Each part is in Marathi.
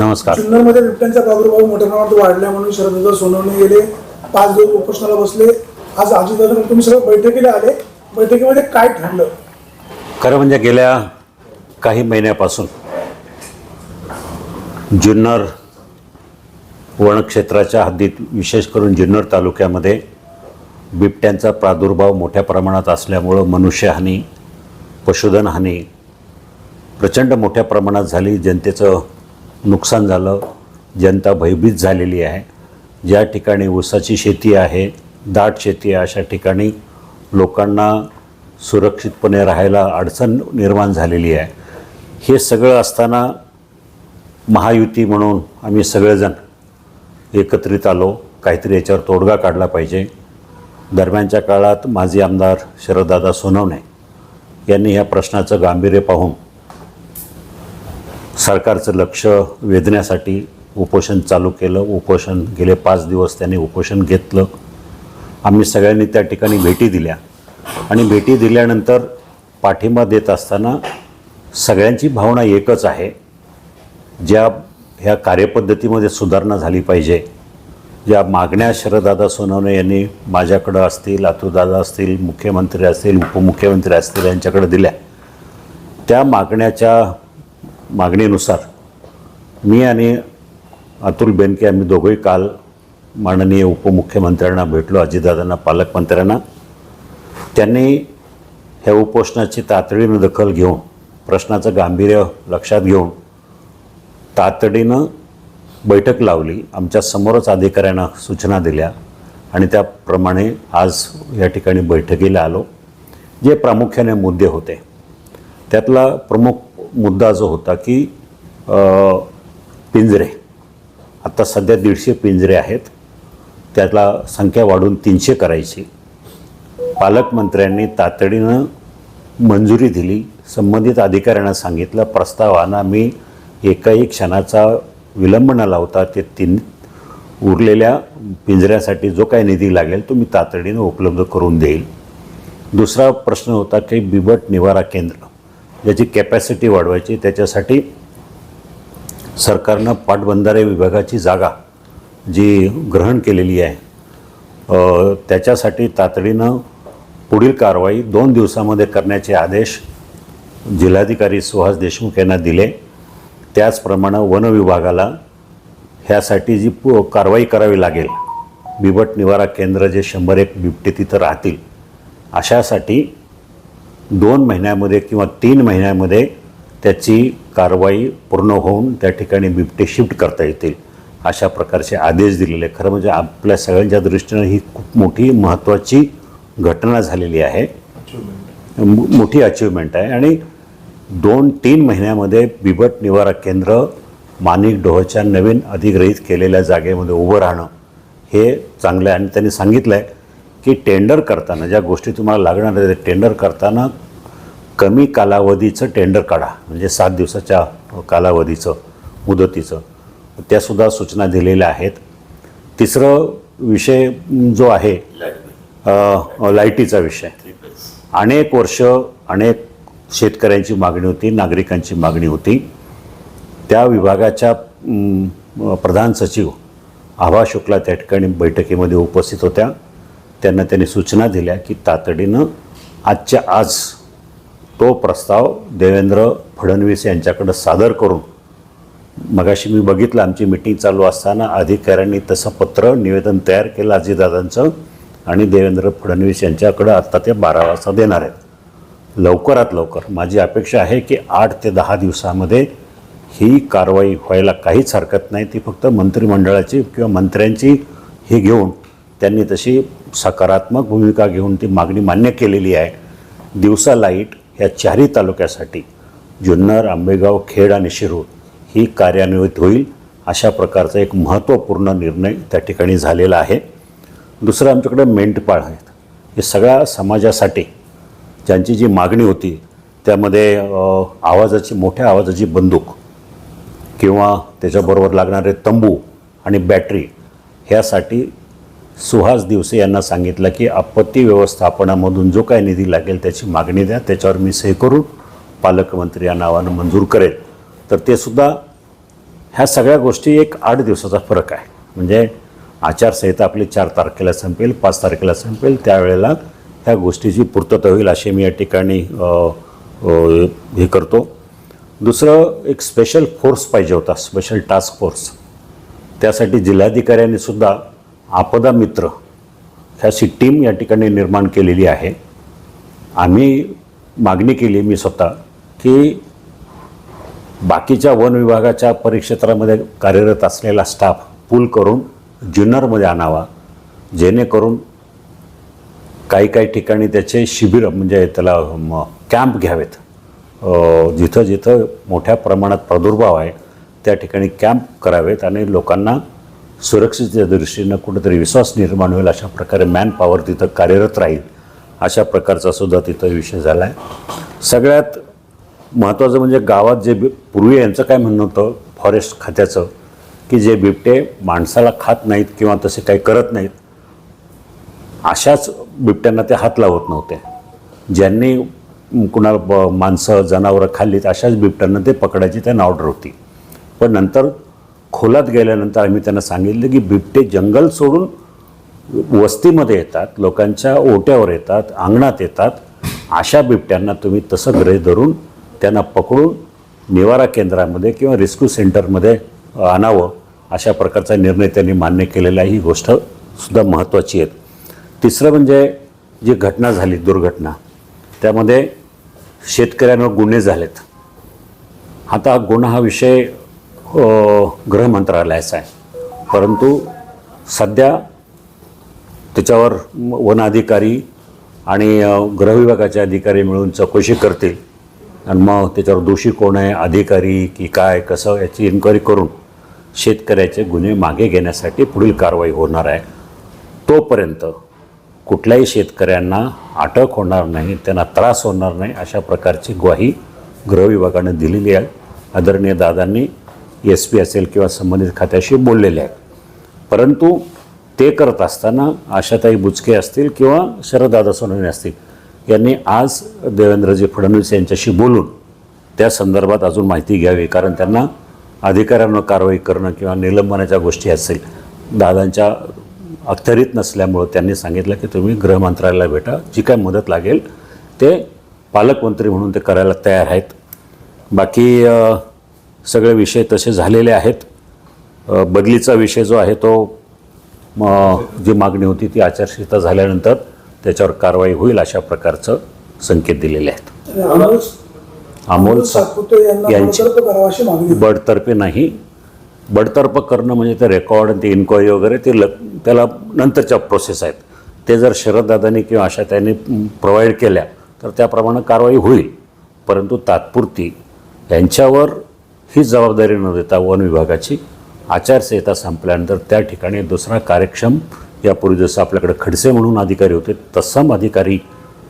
नमस्कार. जुन्नरमध्ये बिबट्यांचा प्रादुर्भाव मोठ्या प्रमाणात वाढला म्हणून शरददादा सोनवणे गेले पाच दिवस उपोषणाला बसले. आज अजितदादा तुम्ही सगळं बैठकीला आले. बैठकीमध्ये काय ठरलं? खरं म्हणजे गेल्या काही महिन्यापासून जुन्नर वनक्षेत्राच्या हद्दीत विशेष करून जुन्नर तालुक्यामध्ये बिबट्यांचा प्रादुर्भाव मोठ्या प्रमाणात असल्यामुळं मनुष्यहानी पशुधन हानी प्रचंड मोठ्या प्रमाणात झाली. जनतेचं नुकसान झालं जनता भयभीत झालेली आहे. ज्या ठिकाणी ऊसाची शेती आहे दाट शेती आहे अशा ठिकाणी लोकांना सुरक्षितपणे राहायला अडचण निर्माण झालेली आहे. हे सगळं असताना महायुती म्हणून आम्ही सगळेजण एकत्रित आलो. काहीतरी याच्यावर तोडगा काढला पाहिजे. दरम्यानच्या काळात माजी आमदार शरददादा सोनवणे यांनी ह्या प्रश्नाचं गांभीर्य पाहून सरकारचं लक्ष वेधण्यासाठी उपोषण चालू केलं. उपोषण गेले पाच दिवस त्यांनी उपोषण घेतलं. आम्ही सगळ्यांनी त्या ठिकाणी भेटी दिल्या. आणि भेटी दिल्यानंतर पाठिंबा देत असताना सगळ्यांची भावना एकच आहे. ज्या ह्या कार्यपद्धतीमध्ये सुधारणा झाली पाहिजे ज्या मागण्या शरददादा सोनवणे यांनी माझ्याकडं असतील अतुलदादा असतील मुख्यमंत्री असतील उपमुख्यमंत्री असतील यांच्याकडे दिल्या त्या मागण्याच्या मागणीनुसार मी आणि अतुल बेनके आम्ही दोघंही काल माननीय उपमुख्यमंत्र्यांना भेटलो अजितदादांना पालकमंत्र्यांना. त्यांनी ह्या उपोषणाची तातडीनं दखल घेऊन प्रश्नाचं गांभीर्य लक्षात घेऊन तातडीनं बैठक लावली. आमच्या समोरच अधिकाऱ्यांना सूचना दिल्या आणि त्याप्रमाणे आज या ठिकाणी बैठकीला आलो. जे प्रामुख्याने मुद्दे होते त्यातला प्रमुख मुद्दा जो होता की पिंजरे. आत्ता सध्या दीडशे पिंजरे आहेत. त्याला संख्या वाढून तीनशे करायची. पालकमंत्र्यांनी तातडीनं मंजुरी दिली. संबंधित अधिकाऱ्यांना सांगितलं प्रस्तावाना मी एकाही क्षणाचा विलंब न लावता ते तीन उरलेल्या पिंजऱ्यासाठी जो काही निधी लागेल तो मी तातडीनं उपलब्ध करून देईल. दुसरा प्रश्न होता की बिबट निवारा केंद्र. ज्याची कॅपॅसिटी वाढवायची त्याच्यासाठी सरकारनं पाटबंधारे विभागाची जागा जी ग्रहण केलेली आहे त्याच्यासाठी तातडीनं पुढील कारवाई दोन दिवसामध्ये करण्याचे आदेश जिल्हाधिकारी सुहास देशमुख यांना दिले. त्याचप्रमाणे वन विभागाला ह्यासाठी जी पु कारवाई करावी लागेल बिबट निवारा केंद्र जे शंभर एक बिबटे तिथं राहतील अशासाठी दोन महिन्यामध्ये किंवा तीन महिन्यामध्ये त्याची कारवाई पूर्ण होऊन त्या ठिकाणी बिबटे शिफ्ट करता येतील अशा प्रकारचे आदेश दिलेले खरं म्हणजे आपल्या सगळ्यांच्या दृष्टीनं ही खूप मोठी महत्त्वाची घटना झालेली आहे. मोठी अचिव्हमेंट आहे. आणि दोन तीन महिन्यामध्ये बिबट निवारा केंद्र माणिक डोहच्या नवीन अधिग्रहित केलेल्या जागेमध्ये उभं राहणं हे चांगलं आहे. आणि त्यांनी सांगितलं आहे की टेंडर करताना ज्या गोष्टी तुम्हाला लागणार आहेत ते टेंडर करताना कमी कालावधीचं टेंडर काढा. म्हणजे सात दिवसाच्या कालावधीचं मुदतीचं. त्यासुद्धा सूचना दिलेल्या आहेत. तिसरं विषय जो आहे लाईटीचा विषय. अनेक वर्ष अनेक शेतकऱ्यांची मागणी होती नागरिकांची मागणी होती. त्या विभागाच्या प्रधान सचिव आभा शुक्ला त्या ठिकाणी बैठकीमध्ये उपस्थित होत्या. त्यांना त्यांनी सूचना दिल्या की तातडीनं आजच्या आज तो प्रस्ताव देवेंद्र फडणवीस यांच्याकडं सादर करून मगाशी मी बघितलं आमची मिटिंग चालू असताना अधिकाऱ्यांनी तसं पत्र निवेदन तयार केलं अजितदादांचं आणि देवेंद्र फडणवीस यांच्याकडं आत्ता ते बारा वाजता देणार आहेत. लवकरात लवकर. माझी अपेक्षा आहे की आठ ते दहा दिवसामध्ये ही कारवाई व्हायला काहीच हरकत नाही. ती फक्त मंत्रिमंडळाची किंवा मंत्र्यांची हे घेऊन त्यांनी तशी सकारात्मक भूमिका घेऊन ती मागणी मान्य केलेली आहे. दिवसा लाइट ह्या चारही तालुक्यासाठी जुन्नर आंबेगाव खेड आणि शिरूर ही कार्यान्वित होईल अशा प्रकारचा एक महत्त्वपूर्ण निर्णय त्या ठिकाणी झालेला आहे. दुसरं आमच्याकडे मेंढपाळ आहेत. हे सगळ्या समाजासाठी ज्यांची जी मागणी होती त्यामध्ये आवाजाची मोठ्या आवाजाची बंदूक किंवा त्याच्याबरोबर लागणारे तंबू आणि बॅटरी ह्यासाठी सुहास दिवसे यांना सांगितलं की आपत्ती व्यवस्थापनामधून जो काही निधी लागेल त्याची मागणी द्या त्याच्यावर मी सही करून पालकमंत्री या नावानं मंजूर करेल. तर ते सुद्धा ह्या सगळ्या गोष्टी एक आठ दिवसाचा फरक आहे. म्हणजे आचारसंहिता आपली चार तारखेला संपेल पाच तारखेला संपेल त्यावेळेला ह्या गोष्टीची पूर्तता होईल अशी मी या ठिकाणी हे करतो. दुसरं एक स्पेशल फोर्स पाहिजे होता स्पेशल टास्क फोर्स त्यासाठी जिल्हाधिकाऱ्यांनी सुद्धा आपदा मित्र ह्याची टीम या ठिकाणी निर्माण केलेली आहे. आम्ही मागणी केली मी स्वतः की बाकीच्या वन विभागाच्या परिक्षेत्रामध्ये कार्यरत असलेला स्टाफ पूल करून जुन्नरमध्ये आणावा जेणेकरून काही काही ठिकाणी त्याचे शिबिर म्हणजे त्याला कॅम्प घ्यावेत. जिथं जिथं मोठ्या प्रमाणात प्रादुर्भाव आहे त्या ठिकाणी कॅम्प करावेत आणि लोकांना सुरक्षेच्या दृष्टीनं कुठेतरी विश्वास निर्माण होईल अशा प्रकारे मॅन पॉवर तिथं कार्यरत राहील. अशा प्रकारचा सुद्धा तिथं विषय झाला आहे सगळ्यात महत्त्वाचं म्हणजे गावात जे पूर्वी यांचं काय म्हणणं होतं फॉरेस्ट खात्याचं की जे बिबटे माणसाला खात नाहीत किंवा तसे काही करत नाहीत अशाच बिबट्यांना ते हात लावत नव्हते. ज्यांनी कुणाला ब माणसं जनावरं खाल्लीत अशाच बिबट्यांना ते पकडायची त्यांना ऑर्डर होती. पण नंतर खोलात गेल्यानंतर आम्ही त्यांना सांगितलं की बिबटे जंगल सोडून वस्तीमध्ये येतात लोकांच्या ओट्यावर येतात अंगणात येतात. अशा बिबट्यांना तुम्ही तसं ग्रह धरून त्यांना पकडून निवारा केंद्रामध्ये किंवा रेस्क्यू सेंटरमध्ये आणावं. अशा प्रकारचा निर्णय त्यांनी मान्य केलेला ही गोष्ट सुद्धा महत्त्वाची आहे. तिसरं म्हणजे जी घटना झाली दुर्घटना त्यामध्ये शेतकऱ्यांवर गुन्हे झालेत. आता गुन्हा हा विषय गृह मंत्रालयाचा आहे. परंतु सध्या त्याच्यावर वन अधिकारी आणि अ, गृह विभागाचे अधिकारी मिळून चौकशी करतील. आणि मग त्याच्यावर दोषी कोण आहे अधिकारी की काय कसं याची इन्क्वायरी करून शेतकऱ्याचे गुन्हे मागे घेण्यासाठी पुढील कारवाई होणार आहे. तोपर्यंत कुठल्याही शेतकऱ्यांना अटक होणार नाही त्यांना त्रास होणार नाही अशा प्रकारची ग्वाही गृहविभागाने दिलेली आहे. आदरणीय दादांनी एस पी असेल किंवा संबंधित खात्याशी बोललेले आहेत. परंतु ते करत असताना आशाताई बुचके असतील किंवा शरददादा सोनवणे असतील यांनी आज देवेंद्रजी फडणवीस यांच्याशी बोलून त्या संदर्भात अजून माहिती घ्यावी कारण त्यांना अधिकाऱ्यांवर कारवाई करणं किंवा निलंबनाच्या गोष्टी असेल दादांच्या अखत्यारीत नसल्यामुळं त्यांनी सांगितलं की तुम्ही गृह मंत्रालयाला भेटा जी काय मदत लागेल ते पालकमंत्री म्हणून ते करायला तयार आहेत. बाकी सगळे विषय तसे झालेले आहेत. बदलीचा विषय जो आहे तो जी मागणी होती ती आचारसंहिता झाल्यानंतर त्याच्यावर कारवाई होईल अशा प्रकारचं संकेत दिलेले आहेत. अमोल यांची- बडतर्फ नाही. बडतर्फ करणं म्हणजे ते रेकॉर्ड आणि ते इन्क्वायरी वगैरे ते ल त्याला नंतरच्या प्रोसेस आहेत. ते जर शरददादांनी किंवा अशा त्यांनी प्रोव्हाइड केल्या तर त्याप्रमाणे कारवाई होईल. परंतु तात्पुरती यांच्यावर ही जबाबदारी न देता वन विभागाची. आचारसंहिता संपल्यानंतर त्या ठिकाणी दुसरा कार्यक्षम यापूर्वी जसं आपल्याकडे खडसे म्हणून अधिकारी होते तत्सम अधिकारी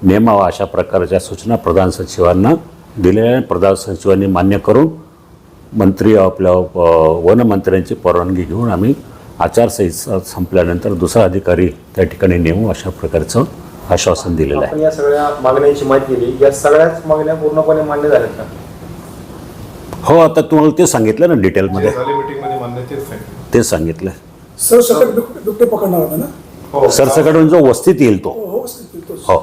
नेमावा अशा प्रकारच्या सूचना प्रधान सचिवांना दिलेल्या प्रधान सचिवांनी मान्य करून मंत्री आपल्या वनमंत्र्यांची परवानगी घेऊन आम्ही आचारसंहिता संपल्यानंतर दुसरा अधिकारी त्या ठिकाणी नेमू अशा प्रकारचं आश्वासन दिलेलं आहे. या सगळ्या मागण्यांची माहिती दिली. या सगळ्याच मागण्या पूर्णपणे मान्य झाल्या का? हो आता तुम्हाला ते सांगितलं ना डिटेलमध्ये. तेच सांगितलं. ते सांगितलं. सरसकट बिबटे पकडणार होता ना? हो. सरसकट म्हणजे जो वस्तीत येईल तो हो. हो.